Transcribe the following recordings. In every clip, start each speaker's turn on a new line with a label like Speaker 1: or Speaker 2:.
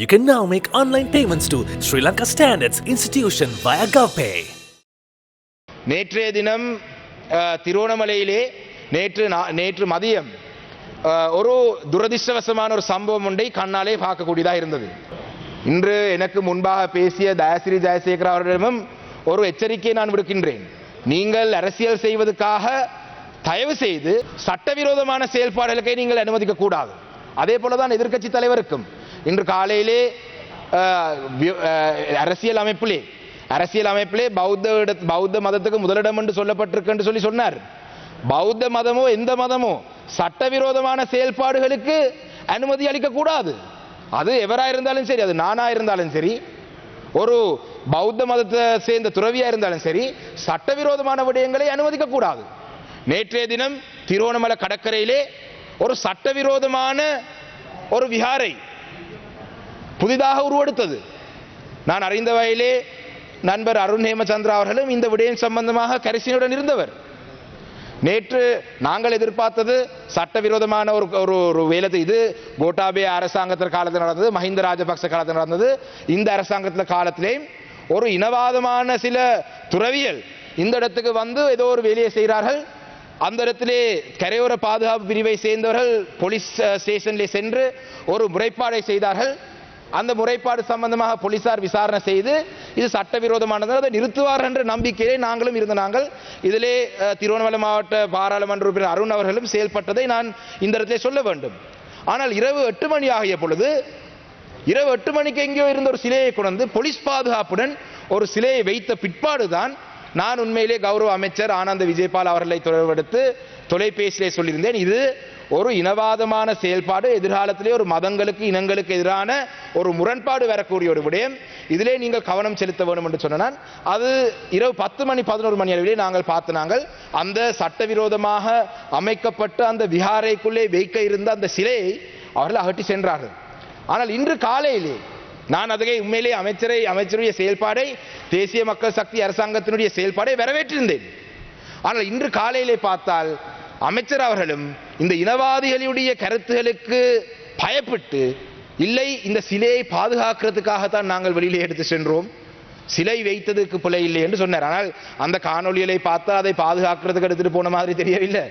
Speaker 1: You can now make online payments to Sri Lanka Standards Institution via GovPay.
Speaker 2: நேற்றைய தினம் திருவோணமலையிலே நேற்று நேற்று மதியம் ஒரு துரதிர்ஷ்டவசமான ஒரு சம்பவம் ஒன்றை கண்ணாலே பார்க்கக்கூடியதாக இருந்தது. இன்று எனக்கு முன்பாக பேசிய தயாசிரி ஜெயசேகர் அவர்களிடமும் ஒரு எச்சரிக்கையை நான் விடுக்கின்றேன். நீங்கள் அரசியல் செய்வதற்காக தயவு செய்து சட்டவிரோதமான செயல்பாடுகளுக்கை நீங்கள் அனுமதிக்க கூடாது அதே போலதான் எதிர்க்கட்சி தலைவருக்கும். இன்று காலையிலே அரசியல் அமைப்பிலே அரசியல் அமைப்பிலே பௌத்த பௌத்த மதத்துக்கு முதலிடம் என்று சொல்லப்பட்டிருக்கு என்று சொல்லி சொன்னார். பௌத்த மதமோ எந்த மதமோ சட்டவிரோதமான செயல்பாடுகளுக்கு அனுமதி அளிக்கக்கூடாது. அது எவராக இருந்தாலும் சரி அது நானாக இருந்தாலும் சரி ஒரு பௌத்த மதத்தை சேர்ந்த துறவியாக இருந்தாலும் சரி சட்டவிரோதமான விடயங்களை அனுமதிக்கக்கூடாது. நேற்றைய தினம் திருவோணமலை கடற்கரையிலே ஒரு சட்டவிரோதமான ஒரு விஹாரை புதிதாக உருவெடுத்தது. நான் அறிந்த வகையிலே நண்பர் அருண் ஹேமச்சந்திரா அவர்களும் இந்த விடயம் சம்பந்தமாக கரிசனையுடன் இருந்தவர். நேற்று நாங்கள் எதிர்பார்த்தது சட்டவிரோதமான ஒரு ஒரு ஒரு வேலை இது கோட்டாபே அரசாங்கத்தின் காலத்தில் நடந்தது மஹிந்த ராஜபக்ச காலத்தில் நடந்தது. இந்த அரசாங்கத்தில் காலத்திலேயும் ஒரு இனவாதமான சில துறவியல் இந்த இடத்துக்கு வந்து ஏதோ ஒரு வேலையை செய்கிறார்கள். அந்த இடத்திலே கரையோர பாதுகாப்பு பிரிவை சேர்ந்தவர்கள் போலீஸ் ஸ்டேஷனில் சென்று ஒரு முறைப்பாடை செய்தார்கள். அந்த முறைப்பாடு சம்பந்தமாக போலீசார் விசாரணை செய்து இது சட்டவிரோதமானது அதை நிறுத்துவார் என்ற நம்பிக்கையிலே நாங்களும் இருந்த நாங்கள். இதிலே திருவண்ணாமலை மாவட்ட பாராளுமன்ற உறுப்பினர் அருண் அவர்களும் செயல்பட்டதை நான் இந்த இடத்திலே சொல்ல வேண்டும். ஆனால் இரவு எட்டு மணி ஆகிய பொழுது இரவு எட்டு மணிக்கு எங்கேயோ இருந்த ஒரு சிலையை கொண்டு போலீஸ் பாதுகாப்புடன் ஒரு சிலையை வைத்த பிற்பாடுதான் நான் உண்மையிலே கௌரவ அமைச்சர் ஆனந்த விஜயபால் அவர்களை தொடர்பெடுத்து தொலைபேசியிலே சொல்லியிருந்தேன். இது ஒரு இனவாதமான செயல்பாடு எதிர்காலத்திலே ஒரு மதங்களுக்கு இனங்களுக்கு எதிரான ஒரு முரண்பாடு வரக்கூடிய ஒரு விடயம். இதிலே நீங்கள் கவனம் செலுத்த வேண்டும் என்று சொன்னால் அது இரவு பத்து மணி பதினோரு மணி அளவிலே நாங்கள் பார்த்து நாங்கள் அந்த சட்டவிரோதமாக அமைக்கப்பட்ட அந்த விஹாரைக்குள்ளே வைக்க இருந்த அந்த சிலையை அவர்கள் அகட்டி சென்றார்கள். ஆனால் இன்று காலையிலே நான் அதுகை உண்மையிலே அமைச்சரை அமைச்சருடைய செயல்பாடை தேசிய மக்கள் சக்தி அரசாங்கத்தினுடைய செயல்பாடை வரவேற்றிருந்தேன். ஆனால் இன்று காலையிலே பார்த்தால் அமைச்சர் அவர்களும் இந்த இனவாதிகளுடைய கருத்துகளுக்கு பயப்பட்டு இல்லை இந்த சிலையை பாதுகாக்கிறதுக்காகத்தான் நாங்கள் வெளியிலே எடுத்து சென்றோம். சிலை வைத்ததுக்கு பிழை இல்லை என்று சொன்னார். ஆனால் அந்த காணொளிகளை பார்த்தா அதை பாதுகாக்கிறதுக்கு எடுத்துட்டு போன மாதிரி தெரியவில்லை.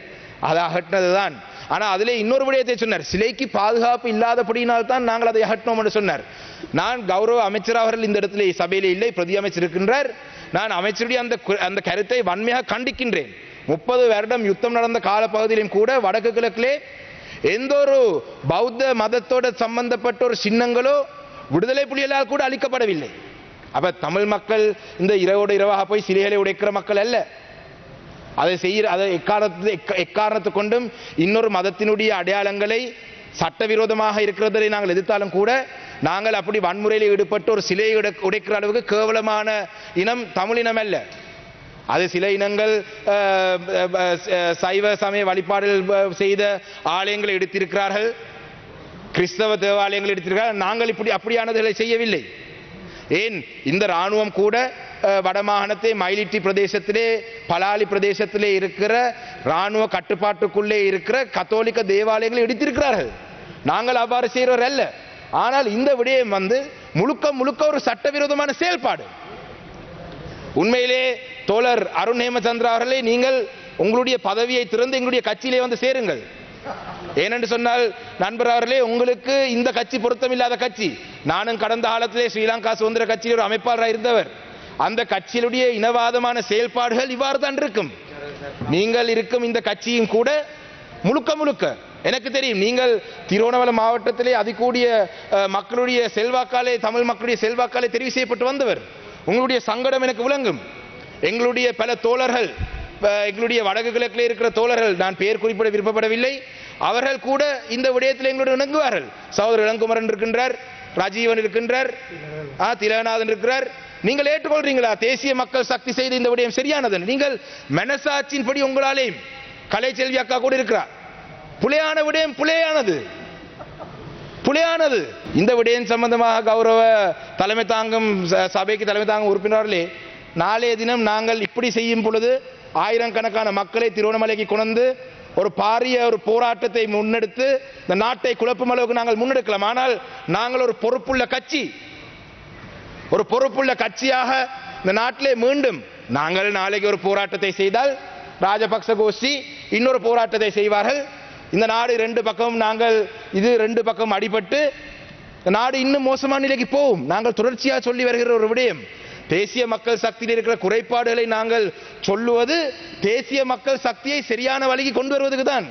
Speaker 2: அதை அகற்றினதுதான். ஆனால் அதிலே இன்னொரு விடயத்தை சொன்னார். சிலைக்கு பாதுகாப்பு இல்லாதபடியினால் தான் நாங்கள் அதை அகற்றினோம் என்று சொன்னார். நான் கௌரவ அமைச்சர் அவர்கள் இந்த இடத்திலே சபையிலே இல்லை பிரதி அமைச்சர் இருக்கின்றார். நான் அமைச்சருடைய அந்த அந்த கருத்தை வன்மையாக கண்டிக்கின்றேன். முப்பது வருடம் யுத்தம் நடந்த காலப்பகுதியிலும் கூட வடக்கு கிழக்கிலே எந்த ஒரு பௌத்த மதத்தோட சம்பந்தப்பட்ட ஒரு சின்னங்களோ விடுதலை புலிகளால் கூட அளிக்கப்படவில்லை அப்ப தமிழ் மக்கள் இந்த இரவோடு இரவாக போய் சிலைகளை உடைக்கிற மக்கள் அல்ல. அதை செய்கிற அதை எக்காரணத்து எக்காரணத்து கொண்டும் இன்னொரு மதத்தினுடைய அடையாளங்களை சட்டவிரோதமாக இருக்கிறதை நாங்கள் எதிர்த்தாலும் கூட நாங்கள் அப்படி வன்முறையில் ஈடுபட்டு ஒரு சிலையை உடைக்கிற அளவுக்கு கேவலமான இனம் தமிழ் இனம் அல்ல. அது சில இனங்கள் சைவ சமய வழிபாடுகள் செய்த ஆலயங்களை எடுத்திருக்கிறார்கள். கிறிஸ்தவ தேவாலயங்கள் எடுத்திருக்கிறார்கள். நாங்கள் இப்படி அப்படியானதுகளை செய்யவில்லை. ஏன்? இந்த ராணுவம் கூட வடமாகாணத்தை மயிலிட்டி பிரதேசத்திலே பலாலி பிரதேசத்திலே இருக்கிற ராணுவ கட்டுப்பாட்டுக்குள்ளே இருக்கிற கத்தோலிக்க தேவாலயங்களை எடுத்திருக்கிறார்கள். நாங்கள் அவ்வாறு செய்கிறவர் அல்ல. ஆனால் இந்த விடயம் வந்து முழுக்க முழுக்க ஒரு சட்டவிரோதமான செயல்பாடு. உண்மையிலே தோழர் அருண் ஹேமச்சந்திரா அவர்களே நீங்கள் உங்களுடைய பதவியை திறந்து எங்களுடைய கட்சியிலே வந்து சேருங்கள். ஏனென்று சொன்னால் நண்பர் அவர்களே உங்களுக்கு இந்த கட்சி பொருத்தமில்லாத கட்சி. நானும் கடந்த காலத்திலே ஸ்ரீலங்கா சுதந்திர கட்சியில் ஒரு அமைப்பாளராக இருந்தவர். அந்த கட்சியிலுடைய இனவாதமான செயல்பாடுகள் இவ்வாறு தான் இருக்கும். நீங்கள் இருக்கும் இந்த கட்சியும் கூட முழுக்க முழுக்க எனக்கு தெரியும் நீங்கள் திருவண்ணாமலை மாவட்டத்திலே அதிகூடிய மக்களுடைய செல்வாக்காலே தமிழ் மக்களுடைய செல்வாக்காலே தெரிவு செய்யப்பட்டு வந்தவர். உங்களுடைய சங்கடம் எனக்கு விளங்கும். எங்களுடைய பல தோழர்கள் எங்களுடைய வடக்கு கிழக்கில் இருக்கிற தோழர்கள் நான் பெயர் குறிப்பிட விருப்பப்படவில்லை. அவர்கள் கூட இந்த விடயத்தில் எங்களுடன் இணங்குவார்கள். சகோதரர் இளங்குமரன் இருக்கின்றார் ராஜீவன் இருக்கின்றார் ஆ திலகநாதன் இருக்கிறார். நீங்கள் ஏற்றுக்கொள்றீங்களா? தேசிய மக்கள் சக்தி செய்த இந்த விடயம் சரியானது? நீங்கள் மனசாட்சியின்படி உங்களாலேயும் கலைச்செல்வி அக்கா கூட இருக்கிறார் புலையான விடயம் புலையானது. புலையானது. இந்த விடயம் சம்பந்தமாக கௌரவ தலைமை தாங்கும் ச- சபைக்கு தலைமை தாங்கும் உறுப்பினர்களே நாளைய தினம் நாங்கள் இப்படி செய்யும் பொழுது ஆயிரக்கணக்கான மக்களை திருவண்ணாமலைக்கு கொண்டு ஒரு பாரிய ஒரு போராட்டத்தை முன்னெடுத்து இந்த நாட்டை குழப்பும் அளவுக்கு நாங்கள் முன்னெடுக்கலாம். ஆனால் நாங்கள் ஒரு பொறுப்புள்ள கட்சி. ஒரு பொறுப்புள்ள கட்சியாக இந்த நாட்டிலே மீண்டும் நாங்கள் நாளைக்கு ஒரு போராட்டத்தை செய்தால் ராஜபக்ச கோஷ்டி இன்னொரு போராட்டத்தை செய்வார்கள். இந்த நாடு ரெண்டு பக்கம் நாங்கள் இது ரெண்டு பக்கம் அடிபட்டு இந்த நாடு இன்னும் மோசமான நிலைக்கு போகும். நாங்கள் தொடர்ச்சியாக சொல்லி வருகிற ஒரு விடயம். தேசிய மக்கள் சக்தியில் இருக்கிற குறைபாடுகளை நாங்கள் சொல்லுவது தேசிய மக்கள் சக்தியை சரியான வழிக்கு கொண்டு வருவதுக்கு தான்.